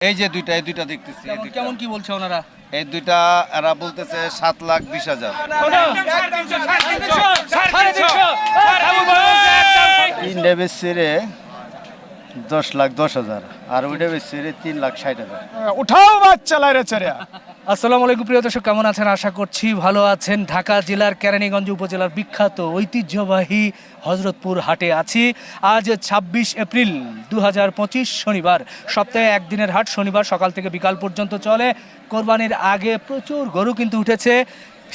এই যে দুইটা এই দুইটা দেখতেছি কেমন কি বলছে ওনারা? এই দুইটা এরা বলতেছে সাত লাখ বিশ হাজার। তিনটে রে দশ লাখ দশ হাজার। আর ওইটা রে তিন লাখ ষাট হাজার। উঠাও বাচ্চা লাইরে চড়িয়া। আসসালামু আলাইকুম প্রিয় দর্শক, কেমন আছেন? আশা করছি ভালো আছেন। ঢাকা জেলার কেরানীগঞ্জ উপজেলার বিখ্যাত ঐতিহ্যবাহী হজরতপুর হাটে আছি। আজ ছাব্বিশ এপ্রিল দু হাজার পঁচিশ শনিবার। সপ্তাহে একদিনের হাট, শনিবার সকাল থেকে বিকাল পর্যন্ত চলে। কোরবানির আগে প্রচুর গরু কিন্তু উঠেছে।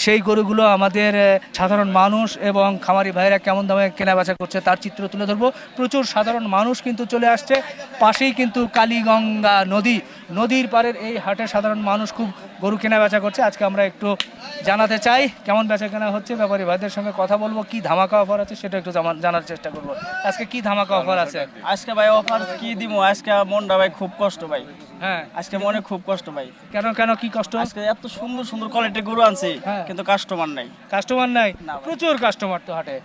সেই গরুগুলো আমাদের সাধারণ মানুষ এবং খামারি ভাইরা কেমন দামে কেনাবেচা করছে তার চিত্র তুলে ধরবো। প্রচুর সাধারণ মানুষ কিন্তু চলে আসছে। পাশেই কিন্তু কালীগঙ্গা নদী। নদীর পাড়ের এই হাটে সাধারণ মানুষ খুব গরু কেনা বেচা করছে। আজকে আমরা একটু জানাতে চাই, কেমন বেচা কেনা হচ্ছে? ব্যাপারী ভাইদের সঙ্গে কথা বলব। কি ধামাকা অফার আছে সেটা একটু জানার চেষ্টা করব। আজকে কি ধামাকা অফার আছে? আজকে ভাই অফার কি দিব আজকে মনটা ভাই খুব কষ্ট ভাই। হ্যাঁ। আজকে মনে খুব কষ্ট ভাই। কেন কেন কি কষ্ট? আজকে এত সুন্দর সুন্দর কোয়ালিটির গরু আনছি হ্যাঁ। কিন্তু কাস্টমার নাই। কাস্টমার নাই? প্রচুর কাস্টমার তো হাটে।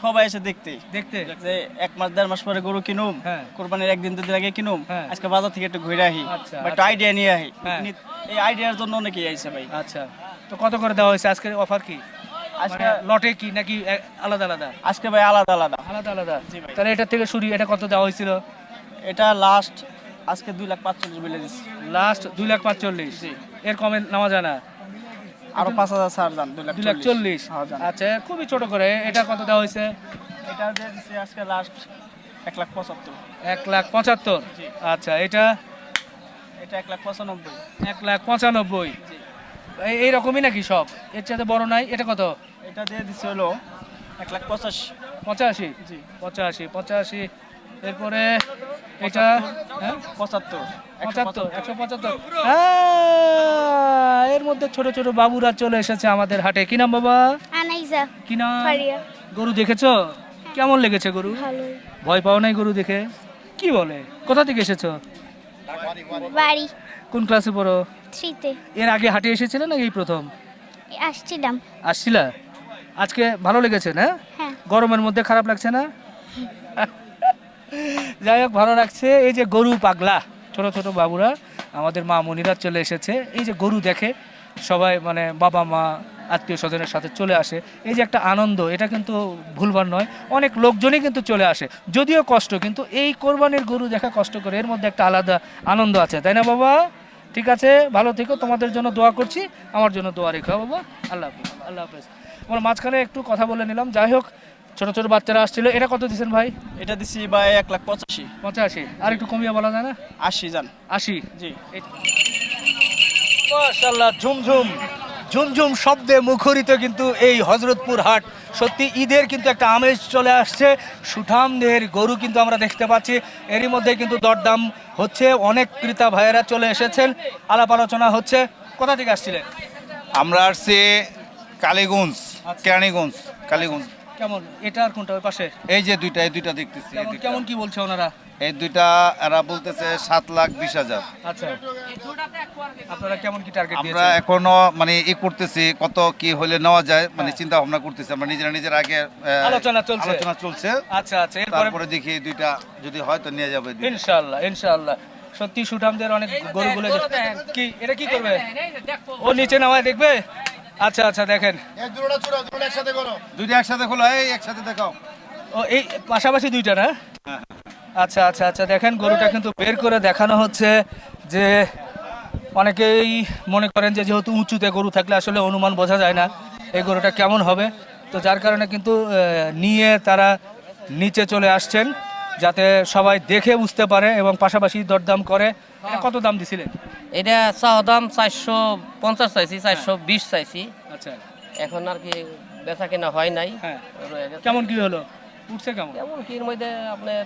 সবাই এসে দেখতে। দেখতে? যে এক মাস দেড় মাস পরে গরু কিনুম হ্যাঁ। কোরবানির একদিন দুদিন আগে কিনুম। আজকে বাজার থেকে একটু ঘুরে আহি আচ্ছা, বা একটু আচ্ছা। আইডিয়া নিয়ে আহি। এই আইডিয়ার জন্য অনেকেই আইছে ভাই। আচ্ছা। তো কত করে দেওয়া হয়েছে? আজকের অফার কি? আজকে মানে লটে কি নাকি আলাদা আলাদা? আজকে ভাই আলাদা আলাদা। আলাদা আলাদা। তাহলে এটা থেকে শুরু এটা কত দেওয়া হয়েছিল? এটা লাস্ট আজকে দুই লাখ পাঁচচল্লিশ বলে দিচ্ছি লাস্ট দুই লাখ পাঁচচল্লিশ। এর কমে নেওয়া যায় না আরও পাঁচ হাজার ছাড় যান দুই লাখ চল্লিশ। হ্যাঁ, আচ্ছা খুবই ছোট করে এটা কত দেওয়া হয়েছে? এটা দিয়ে দিচ্ছি আজকে লাস্ট এক লাখ পঁচাত্তর। এক লাখ পঁচাত্তর? আচ্ছা এটা? এটা এক লাখ পঁচানব্বই। এক লাখ পঁচানব্বই। এই- এইরকমই নাকি সব? এর চাইতে বড় নাই এটা কত? এটা দিয়ে দিচ্ছে হলো এক লাখ পঁচাশি। পঁচাশি? জি। পঁচাশি পঁচাশি। এরপরে এটা হ্যাঁ? পঁচাত্তর। পঁচাত্তর একশো পঁচাত্তর। হ্যাঁ, এর মধ্যে ছোট ছোট বাবুরা চলে এসেছে আমাদের হাটে। কি নাম বাবা? আনাইজা কি নাম? গরু দেখেছ? কেমন লেগেছে গরু? ভয় পাও নাই গরু দেখে? কি বলে? কোথা থেকে এসেছ? বাড়ি। কোন ক্লাসে পড়ো? থ্রিতে। এর আগে হাটে এসেছিলে না এই প্রথম? আসছিলাম। আসছিলা? আজকে ভালো লেগেছে না? হ্যাঁ। গরমের মধ্যে খারাপ লাগছে না? যাই হোক, ভালো লাগছে। এই যে গরু পাগলা, ছোট ছোট বাবুরা, আমাদের মা মনিরা চলে এসেছে। এই যে গরু দেখে সবাই মানে বাবা মা, আত্মীয় স্বজনের সাথে চলে আসে। এই যে একটা আনন্দ, এটা কিন্তু ভুলবার নয়। অনেক লোকজনই কিন্তু চলে আসে। যদিও কষ্ট, কিন্তু এই কোরবানির গরু দেখা কষ্ট করে, এর মধ্যে একটা আলাদা আনন্দ আছে। তাই না, বাবা? ঠিক আছে? ভালো থেকো। তোমাদের জন্য দোয়া করছি। আমার জন্য দোয়া রেখো বাবা? আল্লাহ হাফেজ আল্লাহ হাফেজ। আমার মাঝখানে একটু কথা বলে নিলাম। যাই হোক ছোট ছোট বাচ্চারা আসছিল। এটা কত দিচ্ছেন ভাই? এটা দিচ্ছি ভাই এক লাখ পঁচাশি। পঁচাশি। আর একটু কমিয়ে বলা যায় না? আশি যান আশি? জি। মাশাল্লাহ ঝুমঝুম। ঝুমঝুম শব্দে মুখরিত কিন্তু এই হজরতপুর হাট। সত্যি ঈদের কিন্তু একটা আমেজ চলে আসছে। সুঠামদের গরু কিন্তু আমরা দেখতে পাচ্ছি। এরই মধ্যে কিন্তু দরদাম হচ্ছে। অনেক ক্রেতা ভাইয়েরা চলে এসেছেন। আলাপ আলোচনা হচ্ছে। কোথা থেকে আসছিলেন? আমরা আসছি কালীগঞ্জ কেরানীগঞ্জ কালীগঞ্জ। কেমন? এটা আর কোনটা? ওই পাশে? এই যে দুইটা এই দুইটা দেখতেছি এই কেমন কি বলছে ওনারা? এই দুইটা এরা বলতেছে সাত লাখ বিশ হাজার। আচ্ছা। আপনারা কেমন কি টার্গেট আমরা এখনও মানে ই করতেছি কত কি হলে নেওয়া যায় মানে চিন্তা ভাবনা করতেছি। আমরা নিজেরা নিজের আগে হ্যাঁ। আলোচনা চলছে। আলোচনা চলছে। আচ্ছা আচ্ছা তারপরে দেখি দুইটা যদি হয় তো নিয়ে যাবে ইনশাআল্লাহ ইনশাআল্লাহ। সত্যি সুঠামদের অনেক গরুগুলো কি এটা কি করবে? ও নিচে নামায় দেখবে? আচ্ছা আচ্ছা দেখেন। দুইটা একসাথে খোলো এই একসাথে দেখাও। ও এই পাশাপাশি দুইটা না? আচ্ছা আচ্ছা আচ্ছা দেখেন গরুটা কিন্তু বের করে দেখানো হচ্ছে যে অনেকেই মনে করেন যে যেহেতু উঁচুতে গরু থাকলে আসলে অনুমান বোঝা যায় না এই গরুটা কেমন হবে। তো যার কারণে কিন্তু নিয়ে তারা নিচে চলে আসছেন যাতে সবাই দেখে বুঝতে পারে এবং পাশাপাশি দরদাম করে। কত দাম দিছিলেন? এটা চাওয়া দাম চারশো পঞ্চাশ চাইছি চারশো বিশ চাইছি। আচ্ছা। এখন আর কি বেচা কেনা হয় নাই হ্যাঁ। কেমন কি হলো? উঠছে কেমন? কেমন কি এর মধ্যে আপনার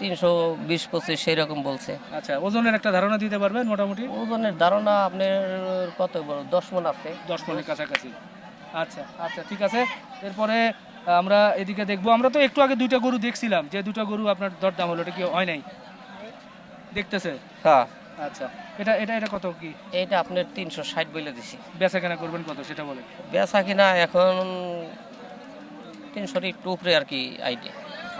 তিনশো বিশ পঁচিশ সেই রকম বলছে। আচ্ছা ওজনের একটা ধারণা দিতে পারবেন মোটামুটি? ওজনের ধারণা আপনার কত বড়? দশ মন আছে। দশ মনের কাছাকাছি। আচ্ছা আচ্ছা ঠিক আছে। এরপরে আমরা এদিকে দেখব। আমরা তো একটু আগে দুইটা গরু দেখছিলাম। যে দুটো গরু আপনার দরদাম হলো এটা কি হয় নাই? দেখতেছে? হ্যাঁ। আচ্ছা। এটা এটা এটা কত কি? এইটা আপনার তিনশো ষাট বলে দিছি। বেচা কেনা করবেন কত সেটা বলে বেচা কিনা এখন তিনশোর একটু উপরে আর কি আইডিয়া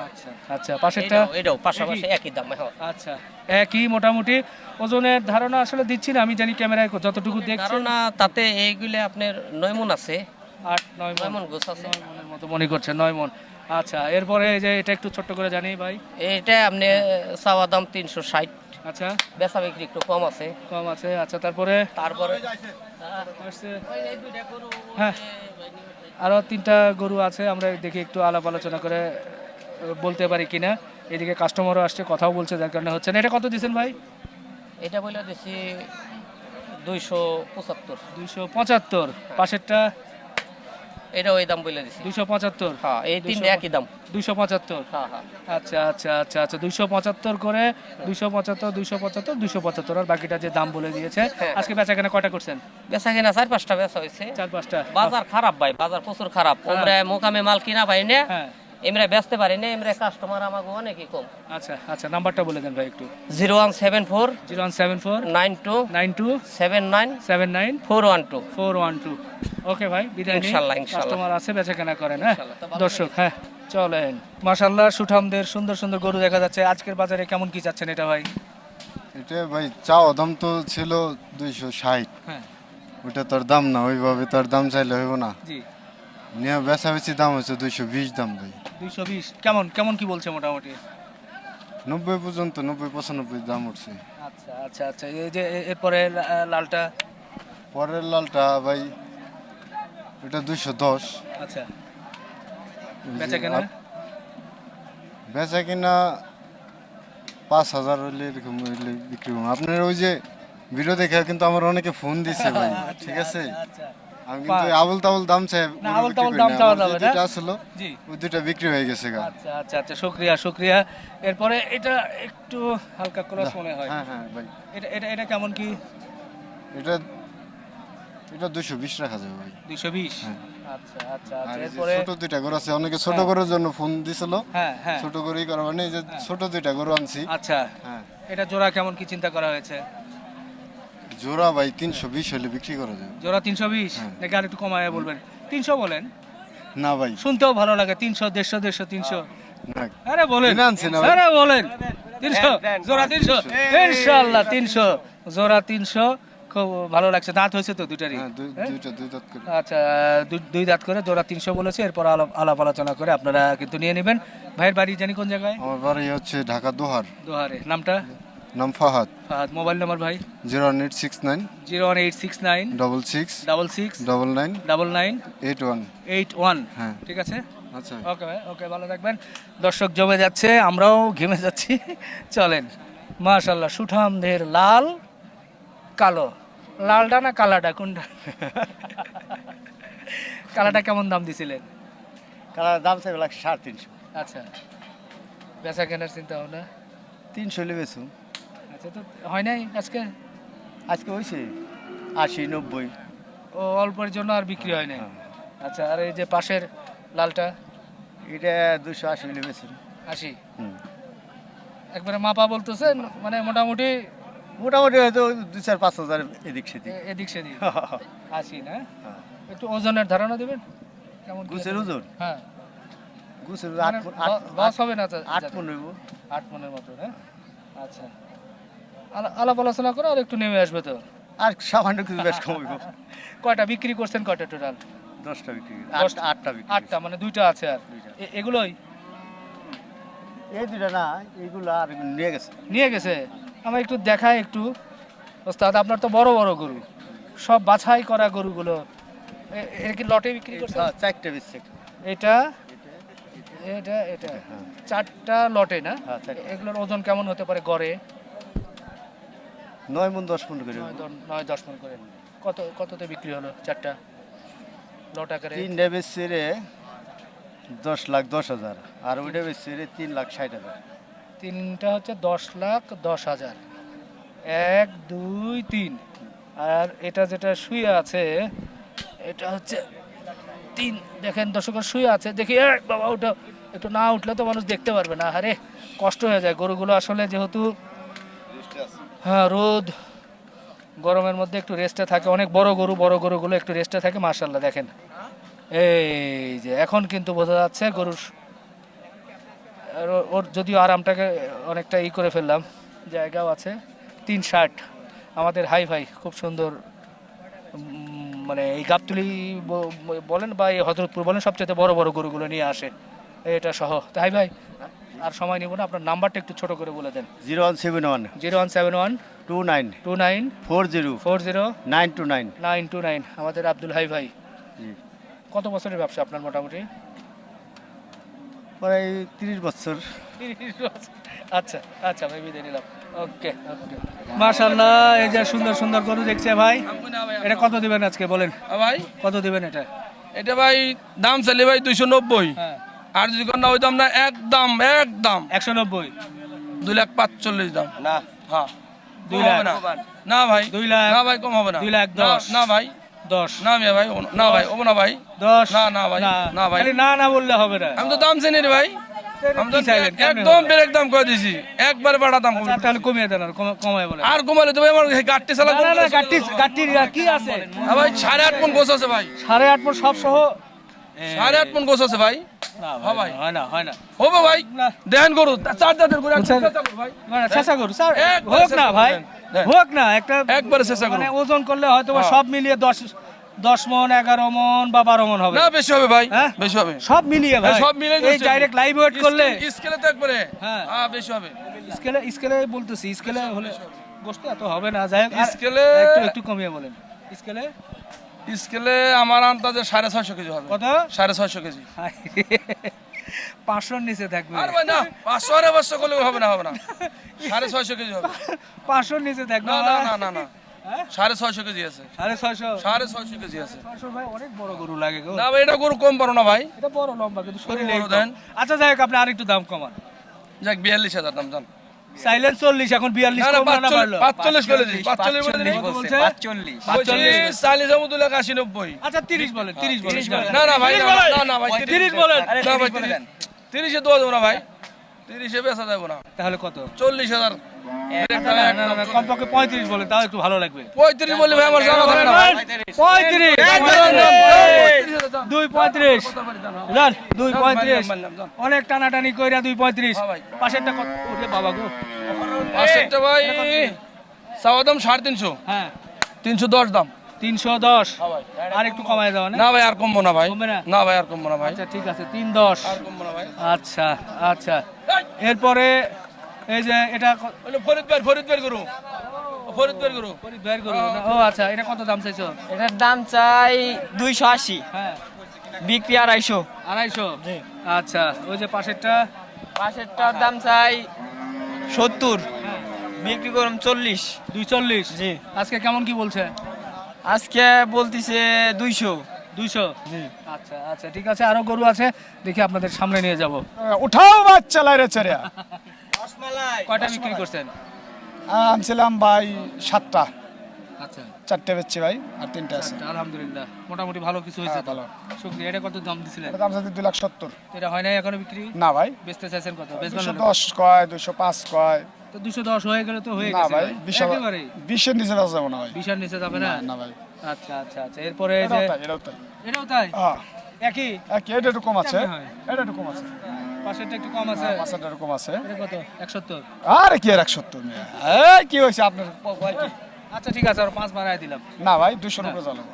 আচ্ছা আচ্ছা পাশেরটা এটাও- পাশাপাশি একই? দাম হ্যাঁ আচ্ছা একই মোটামুটি। ওজনের ধারণা আসলে দিচ্ছি না আমি জানি ক্যামেরায় যতটুকু দেখছি ধারণা তাতে এইগুলো আপনার নয় মন আছে। আট নয় নয় মন মন গোছ আছে। মনের মতো মনে করছে নয় মন। আচ্ছা এরপরে যে এটা একটু ছোট্ট করে জানি ভাই। এটা আপনি চাওয়া দাম তিনশো ষাট। আচ্ছা। বেচা বিক্রি একটু কম আছে। কম আছে আচ্ছা তারপরে? তারপরে? হ্যাঁ। আরও তিনটা গরু আছে আমরা দেখি একটু আলাপ আলোচনা করে বলতে পারি কিনা। এদিকে কাস্টমারও আসছে কথাও বলছে যার কারণে হচ্ছে না। এটা কত দিচ্ছেন ভাই? এটা বলে দিচ্ছি দুইশো পঁচাত্তর। দুইশো পঁচাত্তর। পাশেরটা? এটা ওই দাম বলে দিছি। দুইশো পঁচাত্তর? হ্যাঁ এই তিনটে একই দাম। দুইশো পঁচাত্তর? হ্যাঁ হ্যাঁ। আচ্ছা আচ্ছা আচ্ছা আচ্ছা দুইশো পঁচাত্তর করে দুইশো পঁচাত্তর দুইশো পঁচাত্তর দুইশো পঁচাত্তর আর বাকিটা যে দাম বলে দিয়েছে হ্যাঁ। আজকে বেচা কেনা কয়টা করছেন? বেচা কেনা চার পাঁচটা বেচা হয়েছে। চার পাঁচটা। বাজার খারাপ ভাই বাজার প্রচুর খারাপ। আমরা মোকামে মাল কিনা ভাই না। হ্যাঁ। এমরা বেচতে পারি না এমরা কাস্টমার আমাকে অনেকই কম। আচ্ছা আচ্ছা নাম্বারটা বলে দেন ভাই একটু। Zero one seven four zero one seven four nine two nine two seven nine seven nine four one two. Four one two. Okay ভাই বিদায়। ইনশাল্লাহ। কাস্টমার আছে বেচা কেনা করেন হ্যাঁ দর্শক হ্যাঁ চলেন। মাশাল্লাহ সুঠামদের সুন্দর সুন্দর গরু দেখা যাচ্ছে। আজকের বাজারে কেমন কি চাচ্ছেন এটা ভাই? এটা ভাই চাওয়া দাম তো ছিল দুইশো ষাট। হ্যাঁ। ওটা তোর দাম না ওইভাবে তোর দাম চাইলে হইব না। জি। নিয়ে বেচা বেশি দাম হচ্ছে দুইশো বিশ দাম ভাই। দুইশো বিশ। কেমন কেমন কি বলছে মোটামুটি? নব্বই পর্যন্ত নব্বই পঁচানব্বই দাম উঠছে। আচ্ছা আচ্ছা আচ্ছা। এই যে এ- এরপরে লা- লালটা? পরের লালটা ভাই ওটা দুইশো দশ। আচ্ছা। বেচা কেনা? বেচা কিনা পাঁচ হাজার হইলে এরকম হইলে বিক্রি করব আপনার ওই যে ভিডিও দেখে কিন্তু আমার অনেকে ফোন দিছে ভাই ঠিক আছে? আচ্ছা। আমি কিন্তু আবল তাবল দাম চাই না, আবোল তাবোল দাম চাওয়া যাবে না। দুটা আসলো জি। ওই দুটা বিক্রি হয়ে গেছে গা। আচ্ছা আচ্ছা আচ্ছা শুক্রিয়া শুক্রিয়া। এরপরে এটা একটু হালকা ক্রস মনে হয়। হ্যাঁ হ্যাঁ ভাই। এটা এটা এটা কেমন কি? এটা এটা দুশো বিশ রাখা যাবে ভাই। দুইশো বিশ? হ্যাঁ। আচ্ছা আচ্ছা আর আচ্ছা। এই যে এরপরে ছোট দুইটা গরু আছে অনেকে ছোট গরুর জন্য ফোন দিছিল। হ্যাঁ হ্যাঁ। ছোট গরুই করা মানে যে ছোট দুইটা গরু আনছি। আচ্ছা। হ্যাঁ। এটা জোড়া কেমন কি চিন্তা করা হয়েছে? জোড়া ভাই তিনশো বিশ হলে বিক্রি করা যাবে। জোড়া তিনশো বিশ? হ্যাঁ। নাকি আর একটু কমায় বলবেন? তিনশো বলেন। না ভাই। শুনতেও ভালো লাগে তিনশো দেড়শো দেড়শো তিনশো। আরে বলেন। আরে বলেন। তিনশো জোড়া তিনশো। ইনশাল্লাহ তিনশো জোড়া তিনশো। খুব ভালো লাগছে। দাঁত হয়েছে তো দুটারই হ্যাঁ দুই- হ্যাঁ? দুই দাঁত করে। আচ্ছা দুই দাঁত করে জোড়া তিনশো বলেছে। এরপর আলাপ আলাপ আলোচনা করে আপনারা কিন্তু নিয়ে নেবেন। ভাইয়ের বাড়ি জানি কোন জায়গায়? আমার বাড়ি হচ্ছে ঢাকা দোহার। দোহারে। নামটা? নাম ফাহাদ। ফাহাদ মোবাইল নাম্বার ভাই? Zero one eight six nine. Zero one eight six nine. Double six. Double six. Double nine. Double nine. Eight one. Eight one. হ্যাঁ। ঠিক আছে? আচ্ছা। ওকে ভাই ওকে ভালো থাকবেন। দর্শক জমে যাচ্ছে আমরাও ঘেমে যাচ্ছি। চলেন। মাশাল্লাহ সুঠামদের লাল কালো। লালটা না কালাটা? কোনটা? কালাটা কেমন দাম দিছিলেন? কালার দাম চাইবে লাখ সাড়ে তিনশো। আচ্ছা। বেচা কেনার চিন্তা ভাবনা? তিনশো বেচুন আচ্ছা তো হয় নাই আজকে? আজকে হয়েছে আশি নব্বই। ও অল্পের জন্য আর বিক্রি হয় নাই? আচ্ছা আর এই যে পাশের লালটা? এটা দুশো আশি বেচুন আশি। একবারে মাপা বলতেছেন মানে মোটামুটি? মোটামুটি হয়তো দু চার পাঁচ হাজার এদিক সেদিক। এদিক সেদিক। আশি না? একটু ওজনের ধারণা দেবেন? কেমন গুছের ওজন? হ্যাঁ। গুছের মানে লস হবে না আট? মন হইব আট মনের মতো হ্যাঁ আচ্ছা। আলাপ আলোচনা করে আর একটু নেমে আসবে তো। আর সামান্য কিছু বেশ কম কয়টা বিক্রি করছেন কয়টা টোটাল দশটা বিক্রি দশটা- আটটা আটটা বিক্রি আটটা মানে দুইটা আছে আর। এগুলোই? এই দুটা না এইগুলো আর নিয়ে গেছে। নিয়ে গেছে? আমার একটু দেখায় একটু। ওস্তাদ আপনার তো বড় বড় গরু। সব বাছাই করা গরুগুলো। এর কি লটে বিক্রি করছেন? হ্যাঁ, চারটে বেচছে এটা? এটা? এটা চারটা লটে না? হ্যাঁ, এগুলোর ওজন কেমন হতে পারে গড়ে? নয় মন দশ মন করে। নয় দশ- মন করে। কত কততে বিক্রি হলো চারটা? লট আকারে। তিনটে বেচছে রে দশ লাখ দশ হাজার আর ওইটা বেচছে রে তিন লাখ ষাট হাজার। তিনটা হচ্ছে দশ লাখ দশ হাজার। এক দুই তিন। আর এটা যেটা শুয়ে আছে এটা হচ্ছে তিন। দেখেন দর্শকের শুয়ে আছে। দেখি বাবা ওটা একটু না উঠলে তো মানুষ দেখতে পারবে না। আরে কষ্ট হয়ে যায়। গরুগুলো আসলে যেহেতু হ্যাঁ রোদ, গরমের মধ্যে একটু রেস্টে থাকে। অনেক বড় গরু, বড় গরুগুলো একটু রেস্টে থাকে মার্শাল্লাহ দেখেন। এই যে, এখন কিন্তু বোঝা যাচ্ছে গরুর ওর যদিও আরামটাকে অনেকটা ই করে ফেললাম, জায়গাও আছে, তিন ষাট। আমাদের হাই ভাই খুব সুন্দর মানে এই গাবতুলি বলেন বা এই হজরতপুর বলেন সবচেয়ে বড় বড় গরুগুলো নিয়ে আসে। এটা সহ। তাই ভাই আর সময় নিব না আপনার নাম্বারটা একটু ছোট করে বলে দেন। Zero one seven one. Zero one seven one. Two nine. Two nine. Four zero. Four zero. Nine two nine. Nine two nine. আমাদের আব্দুল হাই ভাই। কত বছরের ব্যবসা আপনার মোটামুটি? প্রায় তিরিশ বছর। আচ্ছা আচ্ছা ভাই বিদায় নিলাম। ওকে ওকে। মাশাল্লাহ এই যে সুন্দর সুন্দর গরু দেখছে ভাই। এটা কত দিবেন আজকে বলেন? ভাই? কত দিবেন এটা? এটা ভাই দাম চাইলে ভাই দুইশো নব্বই। হ্যাঁ। আর যদি কন্যা ওই দাম না একদম একদম একশো নব্বই। দুই লাখ পাঁচচল্লিশ দাম। না। হ্যাঁ। দুই লাখ। না। না ভাই। দুই লাখ। না ভাই কম হবে না। দুই লাখ দশ। না ভাই। দশ। না মিয়া ভাই না ভাই ও না ভাই। দশ। না, না ভাই, না। ভাই। না না বললে হবে না। আমি তো দাম চিনি ভাই। একদম হবে? ব্রেক দাম করে দিছি। একবারে বাড়া দাম আচ্ছা, তাহলে কমিয়ে দেন আর কমায় বলে আর কমালে তো ভাই আমার গাড়টি চালা না না না কি আছে? হ্যাঁ ভাই সাড়ে আট মন গোছ আছে ভাই। সাড়ে আট ফুট সব সহ সাড়ে আট মন গোছ আছে ভাই? হ্যাঁ ভাই। হয় না হয় না। হবে ভাই? দেন করু চার দাঁতের করে। ভাই। চেষ্টা স্যার হোক না ভাই হোক না একটা একবারে চেষ্টা ওজন করলে হয়তো হ্যাঁ। সব মিলিয়ে দশ দশ মন এগারো মন বা বারো মন হবে। না বেশি হবে ভাই হ্যাঁ? বেশি হবে। সব মিলিয়ে ভাই। সব মিলে এই ডাইরেক্ট লাইভ ওয়েট করলে স্কেলে তো একবারে। হ্যাঁ। হ্যাঁ বেশি হবে। স্কেলে স্কেলে বলতেছি স্কেলে হলে বসতে এত হবে না যাই হোক স্কেলে- একটু একটু কমিয়ে বলেন। স্কেলে স্কেলে আমার আন্দাজে সাড়ে ছয়শো কেজি হবে। কত? সাড়ে ছয়শো কেজি। পাঁচশোর নিচে থাকবে আর ভাই না পাঁচশো আরে পাঁচশো করলে হবে না হবে না। সাড়ে ছয়শো কেজি হবে। পাঁচশোর নিচে থাকবে না না না না না। সাড়ে ছয়শো কেজি আছে। সাড়ে ছয়শো? সাড়ে ছয়শো কেজি আছে। ভাই অনেক বড় গরু লাগে না ভাই এটা গরু কম পারো না ভাই। এটা বড় লম্বা কিন্তু শরীরে আচ্ছা যাই হোক আপনি আরেকটু দাম কমান। যাক বিয়াল্লিশ হাজার দাম জান। চল্লিশ এখন বিয়াল্লিশ পাঁচচল্লিশ পাঁচচল্লিশ দু লাখ আশি নব্বই। আচ্ছা তিরিশ বলেন তিরিশ বলেন। না না ভাই না, না না ভাই তিরিশ বলেন। না ভাই তিরিশে দেওয়া যাব না ভাই। তিরিশে বেচা যাব না। তাহলে কত? চল্লিশ হাজার। কমপক্ষে পঁয়ত্রিশ বলেন তাও একটু ভালো লাগবে। পঁয়ত্রিশ বললে ভাই আমার জানা থাকে না। পঁয়ত্রিশ। দুই পঁয়ত্রিশ। জান। দুই পঁয়ত্রিশ। অনেক টানাটানি কইরা দুই পঁয়ত্রিশ। হ্যাঁ ভাই। পাশেরটা কত? ওরে বাবা গো। পাঁচশোটা ভাই চাওয়া দাম সাড়ে তিনশো। হ্যাঁ। তিনশো দশ দাম। তিনশো দশ। আর একটু কমায় দেওয়া না? না ভাই আর কমবো না ভাই। না? ভাই আর কমবো না ভাই। আচ্ছা ঠিক আছে তিন দশ। আর কমবো না ভাই। আচ্ছা আচ্ছা। এরপরে এই যে এটা ক- ওই ফরিদ বের ফরিদ বের করু ফরিদ বের করু বের করুন ও আচ্ছা এটা কত দাম চাইছো? এটার দাম চাই দুইশো আশি। হ্যাঁ। বিক্রি আড়াইশো। আড়াইশো? আচ্ছা ওই যে পাশেরটা? পাশেরটার দাম চাই সত্তর। বিক্রি করুন চল্লিশ। দুই চল্লিশ জি। আজকে কেমন কি বলছে? আজকে বলতিছে দুইশো। দুইশো? আচ্ছা আচ্ছা ঠিক আছে আরও গরু আছে দেখি আপনাদের সামনে নিয়ে যাব। উঠাও বাচ্চা লাইরে চেরিয়া কয়টা বিক্রি করছেন? আনছিলাম ভাই সাতটা। আচ্ছা। চারটে বেচছি ভাই আর তিনটে আছে। আলহামদুলিল্লাহ। মোটামুটি ভালো কিছু হয়েছে হ্যাঁ, ভালো। শুক্রিয়া এটা কত দাম দিছিলেন? দাম সাথে দুই লাখ সত্তর। এটা হয় নাই এখনও বিক্রি? না ভাই। বেচতে চাইছেন কত? দুশো দশ কয় দুশো পাঁচ কয়। তো দুশো দশ হয়ে গেলে তো হয়ে গেছে ভাই একেবারে? বিশের নিচে যাব না ভাই। বিশার নিচে যাবে না? না, ভাই। আচ্ছা আচ্ছা আচ্ছা। এরপরে এই যে এটাও তাই এটাও তাই। হ্যাঁ। একই? একই, এটা একটু কম আছে। এটা একটু কম আছে। পাশেরটা একটু কম আছে। পাঁচটা একটু কম আছে। এটা কত? আরে কি আর এক সত্তর মেয়ে? এই কি হয়েছে আপনার? কি? আচ্ছা ঠিক আছে আর পাঁচ বাড়াই দিলাম। না ভাই দুশোর উপরে চালাবো।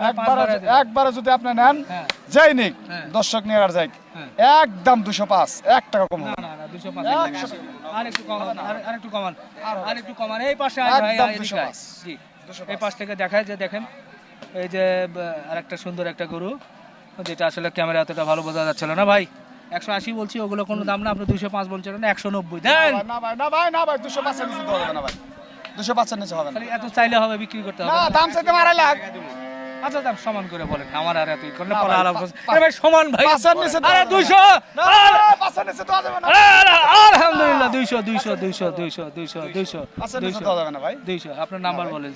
একবারে বাড়ায় দিলাম। একবারে যদি আপনি নেন হ্যাঁ। যাই নিক হ্যাঁ। দর্শক নিয়ে আর যাই। হ্যাঁ। একদম দুশো পাঁচ এক টাকা কম হবে দুশো আর একটু কমান আর- একটু কমান। আর একটু কমান। এই পাশে আয় ভাই একদম এদিকে 205 আয়। জি। এই পাশ থেকে দেখায় যে দেখেন এই যে আর একটা সুন্দর একটা গরু যেটা আসলে ক্যামেরা এতটা ভালো বোঝা যাচ্ছিল না ভাই? একশো আশি বলছি ওগুলো কোনো দাম না আপনি দুশো পাঁচ বলছেন না একশো নব্বই। দেন! না ভাই না ভাই না ভাই দুশো পাঁচের নিচে হবে না ভাই। দুশো পাঁচের নিচে হবে না। এত চাইলে হবে বিক্রি করতে হবে। না? দাম চাইতে মারা লাখ আচ্ছা দাম সমান করে বলেন। আমার আর এত করলে পরে আলাপ আরে ভাই সমান ভাই। পাঁচের নিচে আরে পাঁচের নিচে দেওয়া যাবে না। আলহামদুলিল্লাহ পাঁচের নিচে দেওয়া যাবে না। ভাই। দুইশো আপনার নাম্বার বলেন।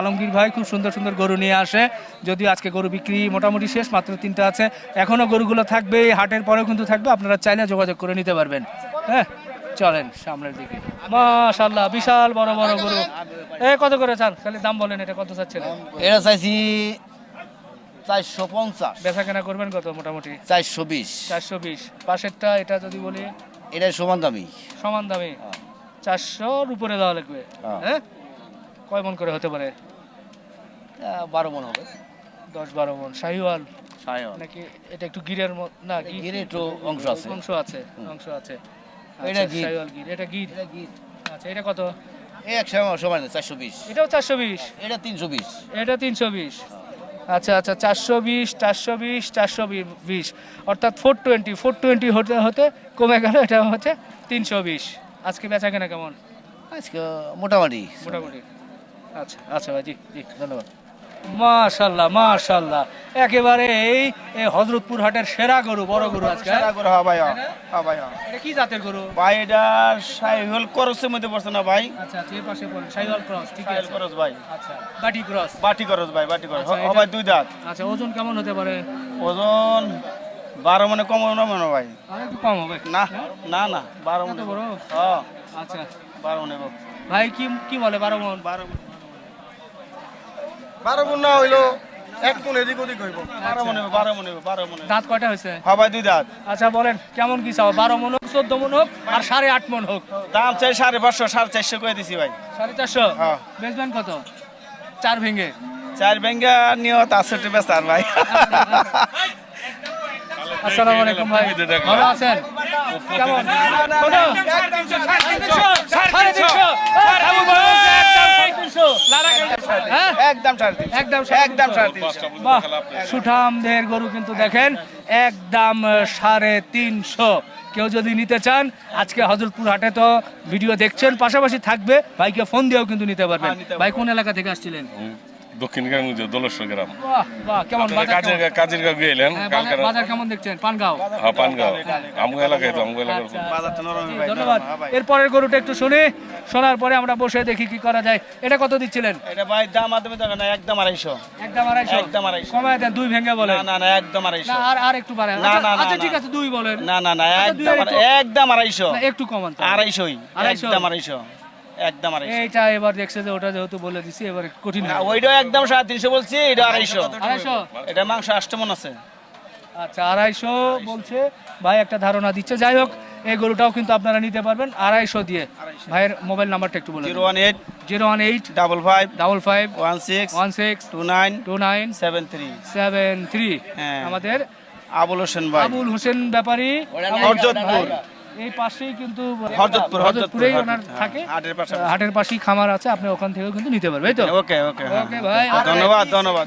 আলমগীর ভাই খুব সুন্দর সুন্দর গরু নিয়ে আসে। যদিও আজকে গরু বিক্রি মোটামুটি শেষ মাত্র তিনটা আছে। এখনও গরুগুলো থাকবে এই হাটের পরেও কিন্তু থাকবে। আপনারা চাইলে যোগাযোগ করে নিতে পারবেন। হ্যাঁ? চলেন সামনের দিকে। মাশাল্লাহ বিশাল বড় বড় গরু। এ কত করে চান? খালি দাম বলেন এটা কত চাচ্ছেন? এটা চাইছি চারশো পঞ্চাশ। বেচা কেনা করবেন কত মোটামুটি? চারশো বিশ। চারশো বিশ। পাশেরটা এটা যদি বলি? এটা সমান দামি। সমান দামে। চারশোর উপরে দেওয়া লাগবে। হ্যাঁ। হ্যাঁ? কয় মন করে হতে পারে? বারো মন হবে। দশ বারো মন। শাহিওয়াল? নাকি এটা একটু গিরের মত না গিরে একটু অংশ আছে। অংশ আছে অংশ আছে। এটা আচ্ছা, গির। এটা গির আচ্ছা এটা কত? এই এক সমান চারশো বিশ। এটাও চারশো বিশ? এটা তিনশো বিশ। এটা তিনশো বিশ। আচ্ছা আচ্ছা চারশো বিশ চারশো বিশ চারশো বিশ। অর্থাৎ ফোর টোয়েন্টি ফোর টোয়েন্টি হতে হতে কমে গেল এটা হচ্ছে তিনশো বিশ। আজকে বেচা কেনা কেমন? আজকে মোটামুটি। মোটামুটি। আচ্ছা আচ্ছা ভাই জি জি ধন্যবাদ। মাশাল্লাহ মাশাল্লাহ। একেবারে এই হজরতপুর হাটের সেরা গরু বড় গরু আজকে হ্যাঁ? করে হ্যাঁ ভাই হ্যাঁ হ্যাঁ ভাই হ্যাঁ। এটা কি জাতের গরু? ভাই এটা সাইহল করসের মধ্যে পড়ছে না ভাই? আচ্ছা আচ্ছা এই পাশে পড়ে সাইওয়াল ক্রস ঠিক সাইহল আছে। করস ভাই। আচ্ছা বাটি ক্রস। বাটি করস ভাই বাটি করস। আচ্ছা, হ এটা- ভাই দুই দাঁত। আচ্ছা ওজন কেমন হতে পারে? ওজন বারো মনে কম না মনে ভাই? একটু কম হবে। না না না বারো মনে বড়? হ্যাঁ আচ্ছা। বারো মনে। ভাই কি কি বলে বারো মন? বারো মণ। বারো গুণ না হইল এক গুণ এদিক ওদিক হইব। বারো মনে হবে, বারো মনে হবে, বারো মনে দাঁত কয়টা হয়েছে? হ্যাঁ ভাই দুই দাঁত। আচ্ছা বলেন কেমন কি চাও বারো মন হোক চোদ্দ মন হোক আর সাড়ে আট মন হোক? দাম চাই সাড়ে পাঁচশো সাড়ে চারশো করে দিছি ভাই। সাড়ে চারশো? হ্যাঁ। বেচবেন কত? চার ভেঙে? চার ব্যাঙ্গা নিয়ত আছে ব্যস্ত ভাই। আসসালামু আলাইকুম ভাই। ভালো আছেন? কেমন? সাড়ে তিনশো। সাড়ে তিনশো। হ্যাঁ? একদম একদম একদম বাহ সুঠামদের গরু কিন্তু দেখেন একদম সাড়ে তিনশো। কেউ যদি নিতে চান আজকে হজরতপুর হাটে তো ভিডিও দেখছেন পাশাপাশি থাকবে ভাইকে ফোন দিয়েও কিন্তু নিতে পারবেন। ভাই কোন এলাকা থেকে আসছিলেন? দক্ষিণ দোলেশ্বর গ্রাম। বাহ বাহ কেমন কাজের কাজের গাঁ গেলেন হ্যাঁ, বাজার- কেমন দেখছেন? পানগাঁও? হ্যাঁ পানগাঁও। আমগো এলাকায় তো আমগো এলাকার আচ্ছা, ধন্যবাদ। এরপরের গরুটা একটু শুনি। শোনার পরে আমরা বসে দেখি কি করা যায়। এটা কত দিচ্ছিলেন? এটা ভাই দাম আদমে দেখো না একদম আড়াইশো। একদম আড়াইশো? একদম আড়াইশো। কমায় দেন দুই ভেঙে বলেন। না না না একদম আড়াইশো। আর আর একটু বাড়ায়। না, আচ্ছা, না, আচ্ছা ঠিক আছে দুই বলেন। না না না আচ্ছা, একদম আর একদম আড়াইশো। একটু কমান। আড়াইশোই আড়াইশো? একদম আড়াইশো। একদম আড়াইশো। এইটা এবার দেখছে যে ওটা যেহেতু বলে দিছি এবার কঠিন না ওইটাও একদম সাড়ে তিনশো বলছি এটা আড়াইশো। আড়াইশো? এটা মাংস আষ্টমন আছে। আচ্ছা আড়াইশো বলছে। ভাই একটা ধারণা দিচ্ছে। যাই হোক এই গরুটাও কিন্তু আপনারা নিতে পারবেন আড়াইশো দিয়ে। ভাইয়ের মোবাইল নাম্বারটা একটু বলে zero one eight zero one eight double five double five one six one six two nine two nine seven three. Seven three. হ্যাঁ। আমাদের আবুল হোসেন ভাই। আবুল হোসেন ব্যাপারী। এই পাশেই কিন্তু হরজতপুর হরজতপুরেই ওনার থাকে। হাটের পাশে। হাটের পাশেই খামার আছে আপনি ওখান থেকেও কিন্তু নিতে পারবেন তো? ওকে ওকে ওকে ভাই। ধন্যবাদ ধন্যবাদ।